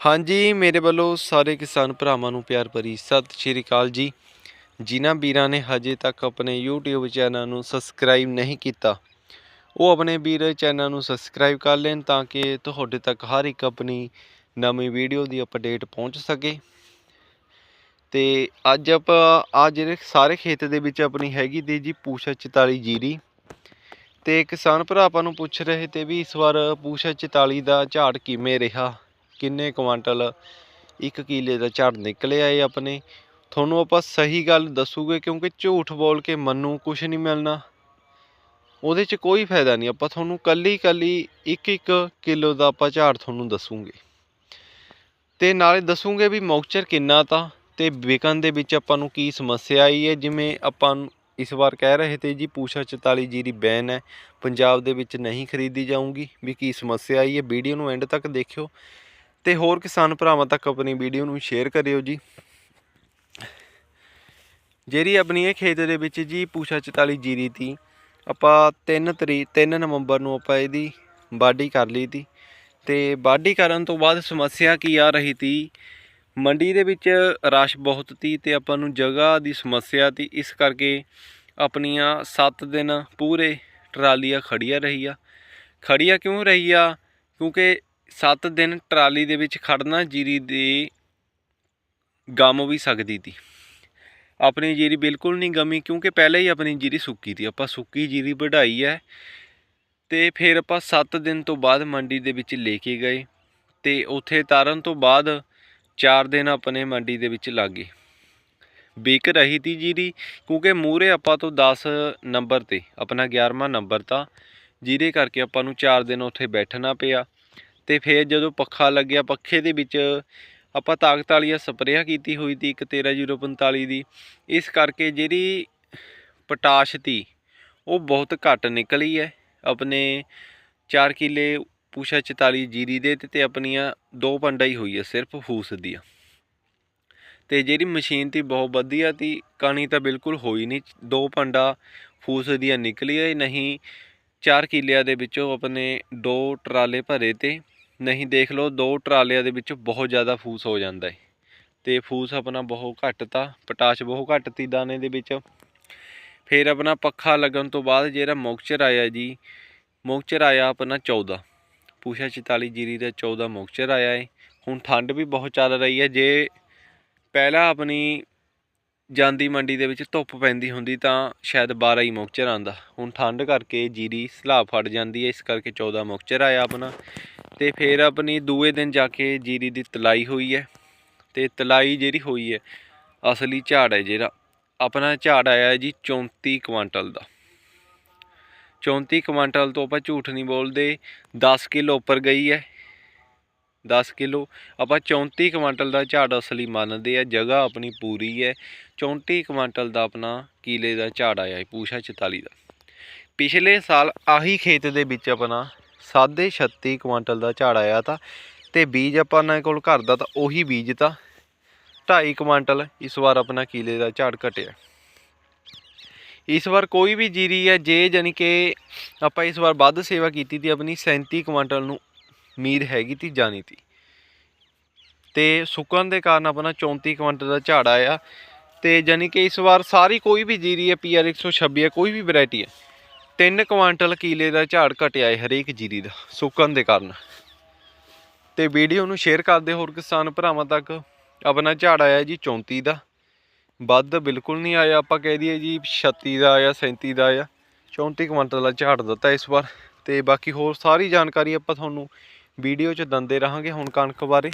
ਹਾਂਜੀ, ਮੇਰੇ ਵੱਲੋਂ ਸਾਰੇ ਕਿਸਾਨ ਭਰਾਵਾਂ ਨੂੰ ਪਿਆਰ ਭਰੀ ਸਤਿ ਸ਼੍ਰੀ ਅਕਾਲ ਜੀ। ਜਿਨ੍ਹਾਂ ਵੀਰਾਂ ਨੇ ਹਜੇ ਤੱਕ ਆਪਣੇ YouTube ਚੈਨਲ ਨੂੰ ਸਬਸਕ੍ਰਾਈਬ ਨਹੀਂ ਕੀਤਾ, ਉਹ ਆਪਣੇ ਵੀਰ ਚੈਨਲ ਨੂੰ ਸਬਸਕ੍ਰਾਈਬ ਕਰ ਲੈਣ ਤਾਂ ਕਿ ਤੁਹਾਡੇ ਤੱਕ ਹਰ ਇੱਕ ਆਪਣੀ ਨਵੀਂ ਵੀਡੀਓ ਦੀ ਅਪਡੇਟ ਪਹੁੰਚ ਸਕੇ। ਤੇ ਅੱਜ ਆਪਾਂ ਆ ਜਿਹੜੇ ਸਾਰੇ ਖੇਤ ਦੇ ਵਿੱਚ ਆਪਣੀ ਹੈਗੀ ਦੀ ਜੀ ਪੂਸ਼ਾ 44 ਜੀਰੀ। ਤੇ ਕਿਸਾਨ ਭਰਾ ਆਪਾਂ ਨੂੰ ਪੁੱਛ ਰਹੇ ਤੇ ਵੀ ਇਸ ਵਾਰ ਪੂਸ਼ਾ 44 ਦਾ ਝਾੜ ਕਿਵੇਂ ਰਿਹਾ? ਕਿੰਨੇ ਕੁਆਂਟਲ, ਇੱਕ ਕਿਲੇ ਦਾ ਝਾੜ ਨਿਕਲਿਆ ਏ ਆਪਣੇ। ਤੁਹਾਨੂੰ ਆਪਾਂ ਸਹੀ ਗੱਲ ਦੱਸੂਗੇ ਕਿਉਂਕਿ ਝੂਠ ਬੋਲ ਕੇ ਮੰਨੂ ਕੁਝ ਨਹੀਂ ਮਿਲਣਾ। ਉਹਦੇ 'ਚ ਕੋਈ ਫਾਇਦਾ ਨਹੀਂ। ਆਪਾਂ ਤੁਹਾਨੂੰ ਕੱਲੀ ਕੱਲੀ ਇੱਕ ਇੱਕ ਕਿਲੋ ਦਾ ਆਪਾਂ ਝਾੜ ਤੁਹਾਨੂੰ ਦੱਸੂਗੇ। ਤੇ ਨਾਲੇ ਦੱਸੂਗੇ ਵੀ ਮੌਕਚਰ ਕਿੰਨਾ ਤਾਂ ਤੇ ਵਿਕਣ ਦੇ ਵਿੱਚ ਆਪਾਂ ਨੂੰ ਕੀ ਸਮੱਸਿਆ ਆਈ ਹੈ। ਜਿਵੇਂ ਆਪਾਂ ਇਸ ਵਾਰ ਕਹਿ ਰਹੇ ਤੇ ਜੀ ਪੂਸ਼ਾ 44 ਦੀ ਬੈਨ ਹੈ। ਪੰਜਾਬ ਦੇ ਵਿੱਚ ਨਹੀਂ ਖਰੀਦੀ ਜਾਊਗੀ। ਵੀ ਕੀ ਸਮੱਸਿਆ ਆਈ ਹੈ। ਵੀਡੀਓ ਨੂੰ ਐਂਡ ਤੱਕ ਦੇਖਿਓ। ਤੇ ਹੋਰ ਕਿਸਾਨ ਭਰਾਵਾਂ ਤੱਕ ਆਪਣੀ ਵੀਡੀਓ ਨੂੰ ਸ਼ੇਅਰ ਕਰਿਓ ਜੀ। ਜਿਹੜੀ ਆਪਣੀ ਇਹ ਖੇਤ ਦੇ ਵਿੱਚ ਜੀ ਪੂਸ਼ਾ 44 ਜੀਰੀ ਤੀ, ਆਪਾਂ 3 ਤਰੀਕ 3 ਨਵੰਬਰ ਨੂੰ ਆਪਾਂ ਇਹਦੀ ਵਾਢੀ ਕਰ ਲਈ ਤੀ। ਤੇ ਵਾਢੀ ਕਰਨ ਤੋਂ ਬਾਅਦ ਸਮੱਸਿਆ ਕੀ ਆ ਰਹੀ ਤੀ, ਮੰਡੀ ਦੇ ਵਿੱਚ ਰਸ਼ ਬਹੁਤ ਤੀ ਤੇ ਆਪਾਂ ਨੂੰ ਜਗ੍ਹਾ ਦੀ ਸਮੱਸਿਆ ਤੀ, ਇਸ ਕਰਕੇ ਆਪਣੀਆਂ 7 ਦਿਨ ਪੂਰੇ ਟਰਾਲੀਆਂ ਖੜੀਆਂ ਰਹੀਆਂ। ਖੜੀਆਂ ਕਿਉਂ ਰਹੀ ਆ ਕਿਉਂਕਿ 7 ਦਿਨ ਟਰਾਲੀ ਦੇ ਵਿੱਚ ਖੜਨਾ ਜੀਰੀ ਦੇ ਗਮ ਵੀ ਸਕਦੀ ਤੀ। ਆਪਣੀ ਜੀਰੀ ਬਿਲਕੁਲ ਨਹੀਂ ਗਮੀ ਕਿਉਂਕਿ ਪਹਿਲਾਂ ਹੀ ਆਪਣੀ ਜੀਰੀ ਸੁੱਕੀ ਤੀ। ਆਪਾਂ ਸੁੱਕੀ ਜੀਰੀ ਵਢਾਈ ਹੈ ਤੇ ਫਿਰ ਆਪਾਂ 7 ਦਿਨ ਤੋਂ ਬਾਅਦ ਮੰਡੀ ਦੇ ਵਿੱਚ ਲੈ ਕੇ ਗਏ ਤੇ ਉੱਥੇ ਤਾਰਨ ਤੋਂ ਬਾਅਦ 4 ਦਿਨ ਆਪਣੇ ਮੰਡੀ ਦੇ ਵਿੱਚ ਲੱਗੇ ਵਿਕ ਰਹੀ ਤੀ ਜੀਰੀ ਕਿਉਂਕਿ ਮੂਰੇ ਆਪਾਂ ਤੋਂ 10 ਨੰਬਰ ਤੇ, ਆਪਣਾ 11ਵਾਂ ਨੰਬਰ ਤਾਂ ਜਿਹਦੇ ਕਰਕੇ ਆਪਾਂ ਨੂੰ 4 ਦਿਨ ਉੱਥੇ ਬੈਠਣਾ ਪਿਆ। ਤੇ ਫਿਰ ਜਦੋਂ ਪੱਖਾ ਲੱਗਿਆ, ਪੱਖੇ ਦੇ ਵਿੱਚ ਆਪਾਂ ਤਾਕਤ ਵਾਲੀਆਂ ਸਪਰੇਅ ਕੀਤੀ ਹੋਈ ਤੀ, ਇੱਕ 13045 ਦੀ। ਇਸ ਕਰਕੇ ਜਿਹੜੀ ਪਟਾਸ਼ ਤੀ, ਉਹ ਬਹੁਤ ਘੱਟ ਨਿਕਲੀ ਹੈ ਆਪਣੇ 4 ਕਿੱਲੇ ਪੂਸ਼ਾ 44 ਜੀਰੀ ਦੇ ਤੇ- ਆਪਣੀਆਂ ਦੋ ਪੰਡਾ ਹੀ ਹੋਈ ਹੈ ਸਿਰਫ ਫੂਸ ਦੀਆਂ। ਤੇ ਜਿਹੜੀ ਮਸ਼ੀਨ ਤੀ ਬਹੁਤ ਵਧੀਆ ਤੀ, ਕਣੀ ਤਾਂ ਬਿਲਕੁਲ ਹੋਈ ਨਹੀਂ ਦੋ ਪੰਡਾ ਫੂਸ ਦੀਆਂ ਨਿਕਲੀ ਹੈ ਨਹੀਂ। 4 ਕਿਲਿਆਂ ਦੇ ਵਿੱਚੋਂ ਆਪਣੇ ਦੋ ਟਰਾਲੇ ਭਰੇ ਤੇ ਨਹੀਂ, ਦੇਖ ਲਓ, ਦੋ ਟਰਾਲਿਆਂ ਦੇ ਵਿੱਚ ਬਹੁਤ ਜ਼ਿਆਦਾ ਫੂਸ ਹੋ ਜਾਂਦਾ ਹੈ ਤੇ ਫੂਸ ਆਪਣਾ ਬਹੁਤ ਘੱਟ ਤਾ, ਪਟਾਸ਼ ਬਹੁਤ ਘੱਟ ਤੀ ਦਾਣੇ ਦੇ ਵਿੱਚ। ਫਿਰ ਆਪਣਾ ਪੱਖਾ ਲੱਗਣ ਤੋਂ ਬਾਅਦ ਜਿਹੜਾ ਮੌਕਚਰ ਆਇਆ ਜੀ, ਮੌਕਚਰ ਆਇਆ ਆਪਣਾ 14 ਪੂਸ਼ਾ 44 ਜੀਰੀ ਦਾ 14 ਮੌਕਚਰ ਆਇਆ ਹੈ ਹੁਣ ਠੰਡ ਵੀ ਬਹੁਤ ਚੱਲ ਰਹੀ ਹੈ ਜੇ ਪਹਿਲਾਂ ਆਪਣੀ ਜਾਂਦੀ ਮੰਡੀ ਦੇ ਵਿੱਚ ਧੁੱਪ ਪੈਂਦੀ ਹੁੰਦੀ ਤਾਂ ਸ਼ਾਇਦ 12 ਹੀ ਮੌਕਚਰ ਆਂਦਾ ਹੁਣ ਠੰਡ ਕਰਕੇ ਜੀਰੀ ਸਲਾਬ ਫੜ ਜਾਂਦੀ ਹੈ ਇਸ ਕਰਕੇ 14 ਮੌਕਚਰ ਆਇਆ ਆਪਣਾ। ਤੇ ਫਿਰ ਆਪਣੀ ਦੂਏ ਦਿਨ ਜਾ ਕੇ ਜੀਰੀ ਦੀ ਤਲਾਈ ਹੋਈ ਹੈ ਤੇ ਤਲਾਈ ਜਿਹੜੀ ਹੋਈ ਹੈ, ਅਸਲੀ ਝਾੜ ਹੈ ਜਿਹੜਾ, ਆਪਣਾ ਝਾੜ ਆਇਆ ਜੀ 34 ਕੁਆਂਟਲ ਦਾ। 34 ਕੁਆਂਟਲ ਤੋਂ ਆਪਾਂ ਝੂਠ ਨਹੀਂ ਬੋਲਦੇ 10 ਕਿਲੋ ਉੱਪਰ ਗਈ ਹੈ। 10 ਕਿਲੋ, ਆਪਾਂ 34 ਕੁਆਂਟਲ ਦਾ ਝਾੜ ਅਸਲੀ ਮੰਨਦੇ ਆ, ਜਗ੍ਹਾ ਆਪਣੀ ਪੂਰੀ ਹੈ। 34 ਕੁਆਂਟਲ ਦਾ ਆਪਣਾ ਕੀਲੇ ਦਾ ਝਾੜ ਆਇਆ ਹੈ ਪੂਸ਼ਾ 44 ਦਾ। ਪਿਛਲੇ ਸਾਲ ਆਹੀ ਖੇਤ ਦੇ ਵਿੱਚ ਆਪਣਾ 36 ਕੁਆਂਟਲ ਦਾ ਝਾੜ ਆਇਆ ਤਾਂ, ਤੇ ਬੀਜ ਆਪਾਂ ਨਾਲ ਕੋਲ ਘਰ ਦਾ ਤਾਂ ਉਹੀ ਬੀਜ ਤਾਂ 2.5 ਕੁਆਂਟਲ ਇਸ ਵਾਰ ਆਪਣਾ ਕੀਲੇ ਦਾ ਝਾੜ ਘਟਿਆ। ਇਸ ਵਾਰ ਕੋਈ ਵੀ ਜੀਰੀ ਹੈ, ਜੇ ਜਾਨੀ ਕਿ ਆਪਾਂ ਇਸ ਵਾਰ ਵੱਧ ਸੇਵਾ ਕੀਤੀ ਤੀ ਆਪਣੀ 37 ਕੁਆਂਟਲ ਨੂੰ ਉਮੀਦ ਹੈਗੀ ਤੀ, ਜਾਣੀ ਤੀ। ਤੇ ਸੁੱਕਣ ਦੇ ਕਾਰਨ ਆਪਣਾ 34 ਕੁਆਂਟਲ ਦਾ ਝਾੜ ਆਇਆ। ਤੇ ਜਾਨੀ ਕਿ ਇਸ ਵਾਰ ਸਾਰੀ ਕੋਈ ਵੀ ਜੀਰੀ ਹੈ ਪੀਆਰ 126 ਹੈ, ਕੋਈ ਵੀ ਵੈਰਾਈਟੀ ਹੈ 3 ਕੁਆਂਟਲ ਕੀਲੇ ਦਾ ਝਾੜ ਘਟਿਆ ਹੈ ਹਰੇਕ ਜੀਰੀ ਦਾ, ਸੁੱਕਣ ਦੇ ਕਾਰਨ। ਤੇ ਵੀਡੀਓ ਨੂੰ ਸ਼ੇਅਰ ਕਰਦੇ ਹੋਰ ਕਿਸਾਨ ਭਰਾਵਾਂ ਤੱਕ। ਆਪਣਾ ਝਾੜ ਆਇਆ ਜੀ 34 ਦਾ, ਵੱਧ ਬਿਲਕੁਲ ਨਹੀਂ ਆਇਆ ਆਪਾਂ ਕਹਿ ਦਈਏ ਜੀ 36 ਦਾ ਆਇਆ 37 ਦਾ ਆਇਆ 34 ਕੁਆਂਟਲ ਦਾ ਝਾੜ ਦਿੱਤਾ ਇਸ ਵਾਰ। ਤੇ ਬਾਕੀ ਹੋਰ ਸਾਰੀ ਜਾਣਕਾਰੀ ਆਪਾਂ ਤੁਹਾਨੂੰ ਵੀਡੀਓ 'ਚ ਦਿੰਦੇ ਰਹਾਂਗੇ ਹੁਣ ਕਣਕ ਬਾਰੇ।